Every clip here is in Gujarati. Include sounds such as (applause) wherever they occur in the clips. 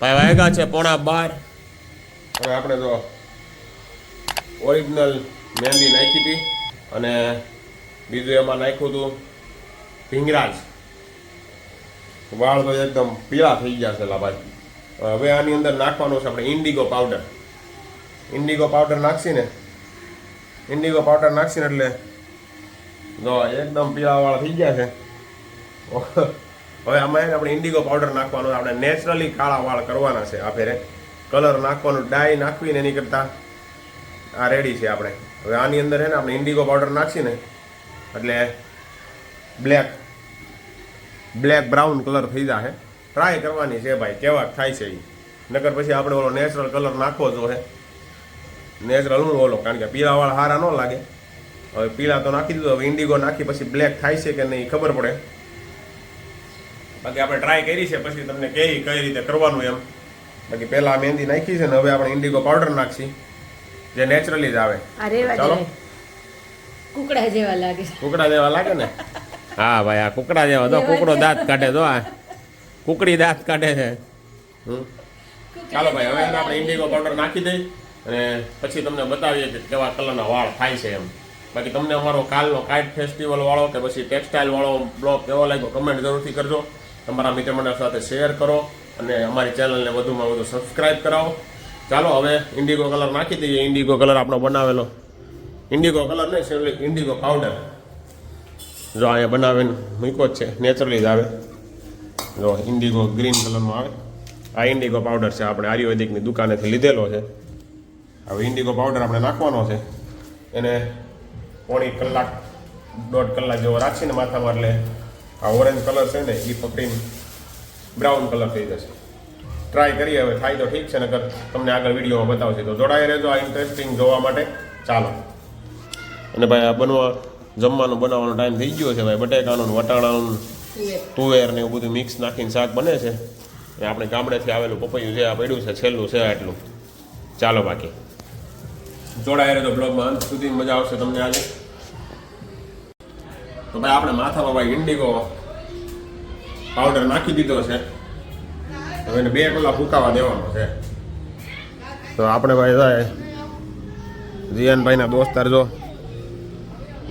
ભાઈ વાગ્યા છે પોણા બાર. હવે આપણે તો ઓરિજિનલ મહેંદી નાખી હતી અને બીજું એમાં નાખ્યું હતું ભીંગરાજ. વાળ તો એકદમ પીળા થઈ ગયા છે લાભાઈ હવે આની અંદર નાખવાનું છે આપણે ઇન્ડિગો પાવડર ઇન્ડિગો પાવડર નાખશી ને ઇન્ડિગો પાવડર નાખશીને એટલે જો એકદમ પીળા વાળ થઈ ગયા છે. હવે આમાં આપણે ઇન્ડિગો પાવડર નાખવાનો, આપણે નેચરલી કાળા વાળ કરવાના છે આ ફેરે. કલર નાખવાનું ડાય નાખવીને એની કરતાં આ રેડી છે આપણે. હવે આની અંદર છે ને આપણે ઇન્ડિગો પાવડર નાખીને, એટલે બ્લેક બ્લેક બ્રાઉન કલર થઈ જશે ટ્રાય કરવાની છે ભાઈ કેવા થાય છે એ નકર પછી આપણે ઓલો નેચરલ કલર નાખવો જો છે નેચરલ હું ઓલો, કારણ કે પીળા વાળ હારા ન લાગે. હવે પીળા તો નાખી દીધું, હવે ઇન્ડિગો નાખી પછી બ્લેક થાય છે કે નહીં ખબર પડે. બાકી આપણે ટ્રાય કરી છે પછી તમને કઈ કઈ રીતે કરવાનું એમ. બાકી પહેલાં મહેંદી નાખી છે ને હવે આપણે ઇન્ડિગો પાવડર નાખશી જે નેચરલી જ આવે. ચાલો. કુકડા જેવા લાગે. કુકડા જેવા લાગે ને? હા ભાઈ આ કુકડા જેવા. તો કુકડો દાંત કાઢે તો આ. કુકડી દાંત કાઢે છે. ચાલો ભાઈ હવે આપણે ઇન્ડિગો પાવડર નાખી દઈ અને પછી તમને બતાવીએ કે કેવા કલરના વાળ થાય છે એમ. બાકી તમને અમારો કાલનો કાઇટ ફેસ્ટિવલ વાળો કે પછી ટેક્સટાઇલ વાળો બ્લોગ કેવો લાગ્યો કમેન્ટ જરૂરથી કરજો. તમારા મિત્ર મંડળ સાથે શેર કરો અને અમારી ચેનલને વધુમાં વધુ સબસ્ક્રાઇબ કરાવો. ચાલો, હવે ઇન્ડિગો કલર નાખી દઈએ. ઇન્ડિગો કલર આપણો બનાવેલો. ઇન્ડિગો કલર નહીં સેવલી ઇન્ડિગો પાવડર જો અહીંયા બનાવીને મૂક્યો જ છે નેચરલી જ આવે. જો ઇન્ડિગો ગ્રીન કલરમાં આવે. આ ઇન્ડિગો પાવડર છે, આપણે આયુર્વેદિકની દુકાનેથી લીધેલો છે. હવે ઇન્ડિગો પાવડર આપણે નાખવાનો છે. એને પોણી કલાક, દોઢ કલાક જેવો રાખીને માથામાં એટલે આ ઓરેન્જ કલર છે ને એ પકડીને બ્રાઉન કલર થઈ જશે. ટ્રાય કરીએ હવે થાય તો ઠીક છે નકર તમને આગળ વિડીયોમાં બતાવશે. તો જોડાઈ રહેજો આ ઇન્ટરેસ્ટિંગ જોવા માટે. ચાલો. અને ભાઈ આ બનવા જમવાનું બનાવવાનો ટાઈમ થઈ ગયો છે ભાઈ. બટેકાનું વટાણાનું તુવેર. ને એવું બધું મિક્સ નાખીને શાક બને છે. એ આપણે ગામડેથી આવેલું પપૈયું છે આ પડ્યું છે છેલ્લું છે આટલું. ચાલો બાકી. જોડાઈ રહેજો બ્લોગમાં અંત સુધી મજા આવશે તમને આજે. તો ભાઈ આપણે માથામાં ભાઈ ઇન્ડિગો પાવડર નાખી દીધો છે. હવે એને બે કલાક ફૂકાવા દેવાનો છે. તો આપણે ભાઈ થાય, જીયાનભાઈના દોસ્તાર જો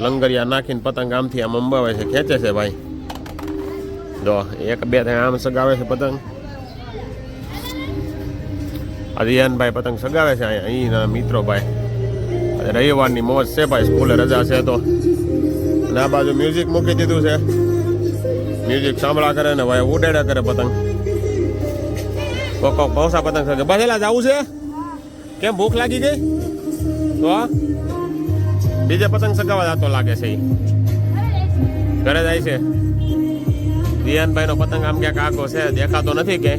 લંગરિયા નાખીને પતંગ આમથી આમ અંબાવે છે, ખેંચે છે ભાઈ. જો, એક બે ત્યાં આમ સગાવે છે પતંગ. આ રિયાનભાઈ પતંગ સગાવે છે અહીંયા, અહીંના મિત્રો ભાઈ. રવિવારની મોજ છે ભાઈ, સ્કૂલે રજા છે તો. અને આ બાજુ મ્યુઝિક મૂકી દીધું છે. મ્યુઝિક સાંભળા કરે ને ભાઈ ઉડાડ્યા કરે પતંગ. કોક કોક પતંગ સગે બસ એલા જવું છે? કેમ ભૂખ લાગી ગઈ? તો? બીજે પતંગ સગાવા જતો લાગે છે ઘરે જાય છે. દિયાનભાઈ નો પતંગ આમ ક્યાંક આખો છે, દેખાતો નથી કે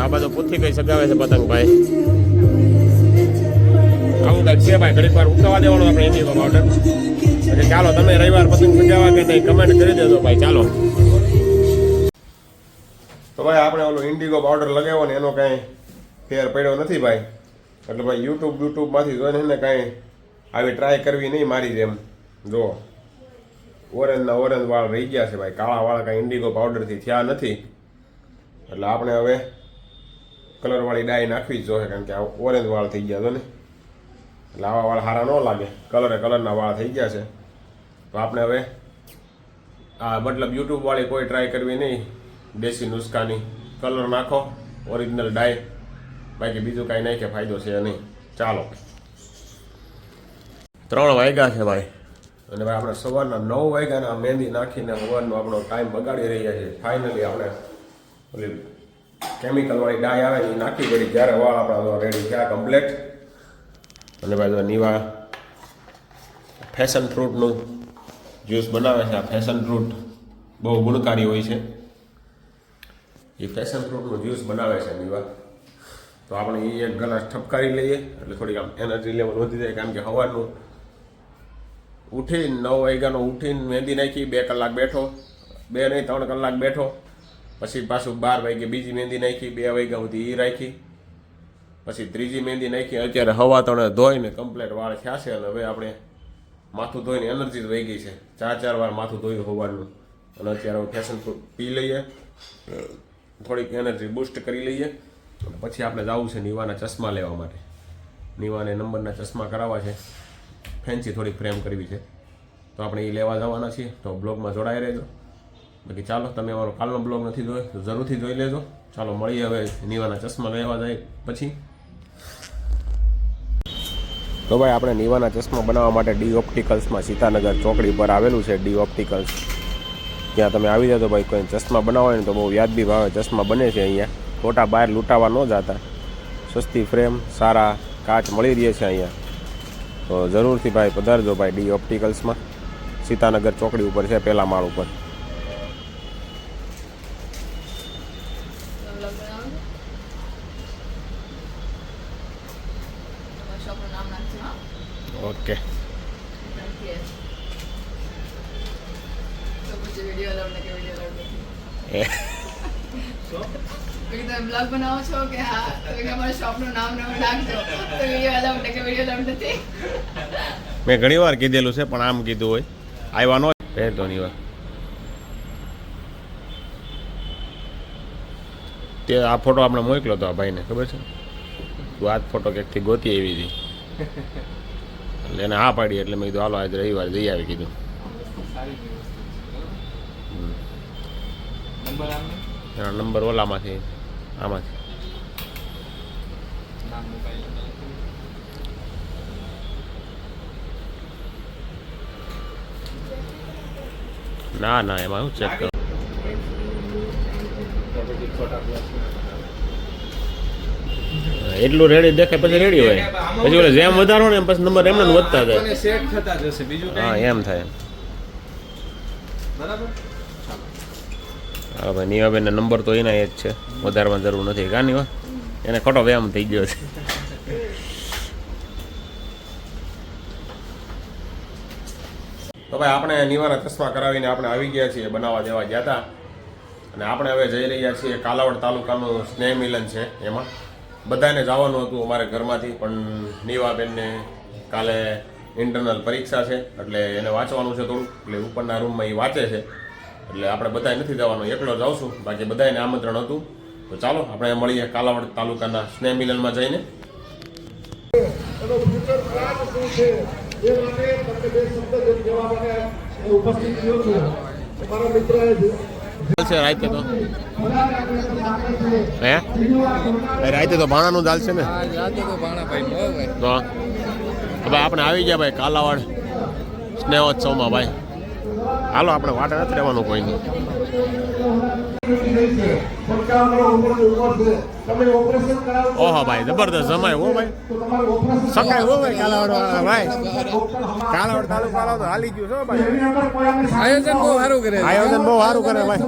આ બાજુ પૂછી કઈ સગાવે છે પતંગ ભાઈ આવું કાંઈક ભાઈ? ઘડીક વાર ઉઠાવા દેવાનો આપણે એની પાવડર એટલે ચાલો, તમે રવિવાર પતંગ સજાવા કે નહીં કમેન્ટ કરી દેજો ભાઈ, ચાલો. તો ભાઈ, આપણે ઓલો ઇન્ડિગો પાવડર લગાવ્યો ને એનો કાંઈ ફેર પડ્યો નથી ભાઈ. એટલે ભાઈ યુટ્યુબ યુટ્યુબમાંથી જોઈને ને કાંઈ આવી ટ્રાય કરવી નહીં મારી જેમ. જો ઓરેન્જના ઓરેન્જ વાળ રહી ગયા છે ભાઈ. કાળા વાળ કાંઈ ઇન્ડિગો પાવડરથી થયા નથી. એટલે આપણે હવે કલરવાળી ડાય નાખવી જ જોઈએ, કારણ કે આ ઓરેન્જ વાળ થઈ ગયા છે ને. એટલે આવા સારા ન લાગે. કલરે કલરના વાળ થઈ ગયા છે. તો આપણે હવે આ મતલબ યુટ્યુબવાળી કોઈ ટ્રાય કરવી નહીં. દેશી નુસ્ખાની. કલર નાખો. ઓરિજિનલ ડાય બાકી બીજું કાંઈ નહીં કે ફાયદો છે નહીં. ચાલો. ત્રણ વાગ્યા છે ભાઈ. અને ભાઈ આપણે સવારના નવ વાગ્યાના મહેંદી નાખીને સવારનો આપણો ટાઈમ બગાડી રહ્યા છીએ ફાઇનલી આપણે ઓલી કેમિકલવાળી ડાય આવે એ નાખી પડી. જ્યારે વાળ આપણા રેડી થયા કમ્પ્લેટ અને બાજુ નીવા ફેશન ફ્રૂટનું જ્યુસ બનાવે છે. આ ફેશન ફ્રૂટ બહુ ગુણકારી હોય છે. એ ફેશન ફ્રૂટનું જ્યુસ બનાવે છે નીવા. તો આપણે એ એક ગ્લાસ ઠપકારી લઈએ, એટલે થોડીક આમ એનર્જી લેવલ વધી જાય, કારણ કે સવારનું ઉઠીને નવ વાગ્યાનો ઉઠીને મહેંદી નાખી, બે કલાક બેઠો, બે નહીં, ત્રણ કલાક બેઠો, પછી પાછું બાર વાગે બીજી મહેંદી નાખી, બે વાગ્યા સુધી એ રાખી પછી ત્રીજી મહેંદી નાખી, અત્યારે હવા તણે ધોઈને કમ્પ્લેટ વાળ થયા છે અને હવે આપણે માથું ધોઈને એનર્જી વહી ગઈ છે. ચાર ચાર વાર માથું ધોયું હોવાનું. અને અત્યારે ફેશન ફ્રૂટ પી લઈએ. થોડીક એનર્જી બૂસ્ટ કરી લઈએ. પછી આપણે જવું છે નીવાના ચશ્મા લેવા માટે. નીવાને નંબરના ચશ્મા કરાવવા છે. ફેન્સી થોડીક ફ્રેમ કરવી છે. તો આપણે એ લેવા જવાના છીએ. તો બ્લોગમાં જોડાઈ રહેજો. બાકી ચાલો, તમે અમારો કાલનો બ્લોગ નથી જોયો, તો જરૂરથી જોઈ લેજો. ચાલો, મળીએ હવે નીવાના ચશ્મા લેવા જાય પછી. તો ભાઈ, આપણે નીવાના ચશ્મા બનાવવા માટે ડી ઓપ્ટિકલ્સમાં સીતાનગર ચોકડી પર આવેલું છે ડી ઓપ્ટિકલ્સ ત્યાં તમે આવી જાઓ તો ભાઈ કોઈ ચશ્મા બનાવો હોય ને તો બહુ વ્યાજબી ભાવે ચશ્મા બને છે અહીંયા. ખોટા બહાર લૂંટાવા ન જતા. સસ્તી ફ્રેમ, સારા કાચ મળી રહે છે અહીંયા. તો જરૂરથી ભાઈ, પધારજો ભાઈ ડી ઓપ્ટિકલ્સમાં સીતાનગર ચોકડી ઉપર છે પહેલા માળ ઉપર શોપનું નામ નાખજો હા ઓકે તો પછી વીડિયો અલાઉડ નથી વીડિયો અલાઉડ નથી એ પછી તમે બ્લોગ બનાવો છો કે હા તો અમારા શોપનું નામ નામ નાખજો તો વીડિયો અલાઉડ કે વીડિયો અલાઉડ નથી મેં ઘણી વાર કીધેલું છે પણ આમ કીધું હોય આવ્યા નો પહેરતો નહીં વાર તે આ ફોટો આપણે મોકલ્યો હતો આ ભાઈને ખબર છે તું આ ફોટો ક્યાંકથી ગોતી એવી હતી એટલે એને હા પાડી એટલે મેં કીધું હાલો આજે રવિવાર જઈ આવી કીધું. એનો નંબર ઓલામાંથી આમાંથી. ના ના એમાં હું ચેક કરું. એટલું રેડી દેખાય પછી રેડી હોય. પછી ઓલે જેમ વધારો ને એમ પછી નંબર એમને વધતા જાય. સેટ થતા જશે. બીજું હા એમ થાય. બરાબર? હા ભાઈ નીવાબેનને નંબર તો એના એ જ છે. વધારવા જરૂર નથી. કાં નીવા એને ખોટો વ્યાયામ થઈ ગયો છે. તો ભાઈ આપણે નિવારા ચશ્મા કરાવીને આપણે આવી ગયા છીએ બનાવવા દેવા ગયા હતા. અને આપણે હવે જઈ રહ્યા છીએ કાલાવડ તાલુકાનું સ્નેહ મિલન છે એમાં. બધાને જવાનું હતું અમારે ઘરમાંથી, પણ નીવાબેનને કાલે ઇન્ટરનલ પરીક્ષા છે, એટલે એને વાંચવાનું છે થોડું એટલે ઉપરના રૂમમાં એ વાંચે છે. એટલે આપણે બધાય નથી જવાનું, એકલો જાઉં છું બાકી બધાને આમંત્રણ હતું. તો ચાલો, આપણે મળીએ કાલાવડ તાલુકાના સ્નેહ મિલનમાં જઈને. ચાલશે રાતે તો. હે? રાતે તો ભાણાનું ચાલશે ને. રાતે તો ભાણાભાઈ નો તો હવે આપણે આવી ગયા ભાઈ કાલાવાડ સ્નેહોત્સવમાં ભાઈ. હાલો આપણે વાટે નથી રહેવાનું કોઈનું. ઓહો ભાઈ જબરદસ્ત જમાય હો ભાઈ. સકાય હો ભાઈ કાલાવડ ભાઈ. કાલાવાડ તાલુકા તો હાલી ગયું છો ભાઈ. આયોજન બહુ સારું કરે આયોજન બહુ સારું કરે ભાઈ.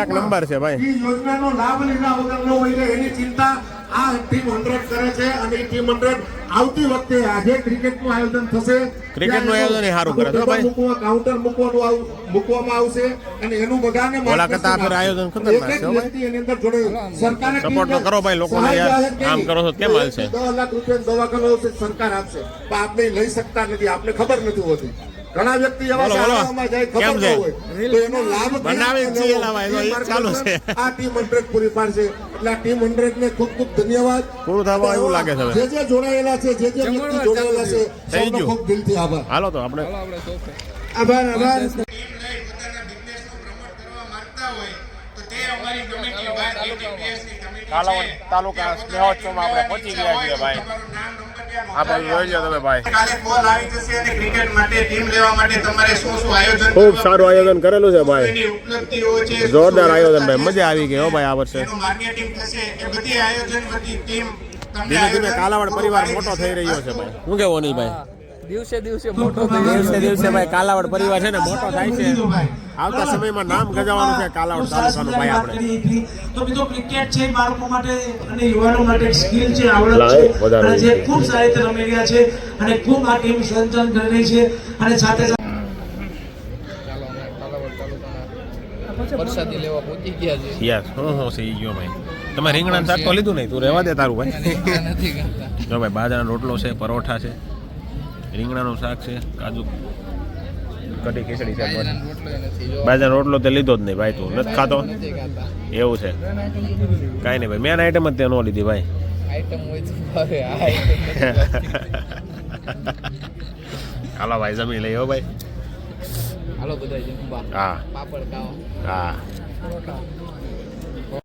એક નંબર છે ભાઈ. યોજનાનો લાભ લીધા વગર ન હોય એટલે એની ચિંતા આ ટીમ હંડ્રેડ કરે છે અને એ ટીમ હંડ્રેડ આવતી વખતે આજે ક્રિકેટનું આયોજન થશે ક્રિકેટનું આયોજન સારું કરે છે ભાઈ. મૂકવા કાઉન્ટર મૂકવાનું આવ- મૂકવામાં આવશે અને એનું બધાને ઓલા આપે આયોજન ખતરનાક છે ભાઈ. એની અંદર જોડે સરકારે સપોર્ટ તો કરો ભાઈ લોકોને યાર. કામ કરો છો તો કેમ હાલશે? 10 લાખ રૂપિયા દવાખાનો આવશે સરકાર આપશે પણ આપણે લઈ શકતા નથી આપણે ખબર નથી હોતી ઘણા વ્યક્તિ એવા. શાળાઓમાં જાય ખબર ન હોય તો એનો લાભ બનાવે છે છીએ લાવા, એનો ચાલુ છે. આ ટીમ હંડ્રેડ પૂરી પાડશે એટલે આ ટીમ હંડ્રેડ ને ખૂબ ખૂબ ધન્યવાદ. પૂરું થવા એવું લાગે છે જે જે જોડાયેલા છે જે જે વ્યક્તિ જોડાયેલા છે સૌનો ખૂબ દિલથી આભાર. હાલો તો આપણે. આભાર આભાર. તાલુકા સ્નેહોત્સવમાં આપણે પહોંચી ગયા છીએ ભાઈ. આપણે જોઈ લો તમે ભાઈ. કાલે કોલ આવી જશે અને ક્રિકેટ માટે ટીમ લેવા માટે તમારે શું શું આયોજન ખૂબ સારું આયોજન કરેલું છે ભાઈ. ઉપલબ્ધિઓ છે જોરદાર આયોજન ભાઈ. મજા આવી ગઈ હો ભાઈ આ વર્ષે. એનું થશે. એ બધી આયોજન બધી ટીમ ધીમે ધીમે કાલાવાડ પરિવાર મોટો થઈ રહ્યો છે ભાઈ. શું કેવું અનિલભાઈ? દિવસે દિવસે મોટો દિવસે દિવસે ભાઈ કાલાવડ પરિવાર છે ને મોટો થાય છે. આવતા સમયમાં નામ ગજાવવાનું છે કાલાવડ તાલુકાનું ભાઈ આપણે. તો બીજો ક્રિકેટ છે બાળકો માટે અને યુવાનો માટે સ્કિલ છે આવડત છે. અને જે ખૂબ સારી રીતે રમી રહ્યા છે અને ખૂબ આ ટીમ સંચાલન કરી રહી છે. અને સાથે સાથે ચાલો અમે કાલાવડ તાલુકાના વરસાદી લેવા પહોંચી ગયા છે. યસ હું હું ગયો ભાઈ. તમે રીંગણા શાક તો લીધું નહીં તું રહેવા દે તારું ભાઈ. નથી જો ભાઈ બાજરાનો રોટલો છે પરોઠા છે. રીંગણાનું શાક છે કાજુ. કઢી ખીચડી છે મસ્ત. રોટલો તે લીધો જ નહીં ભાઈ તું નથી ખાતો? એવું છે. કાંઈ નહીં ભાઈ મેન આઈટમ જ તે ન લીધી ભાઈ. (laughs) હાલો ભાઈ જમી લઈ હો ભાઈ. હાલો બધા હા. હા.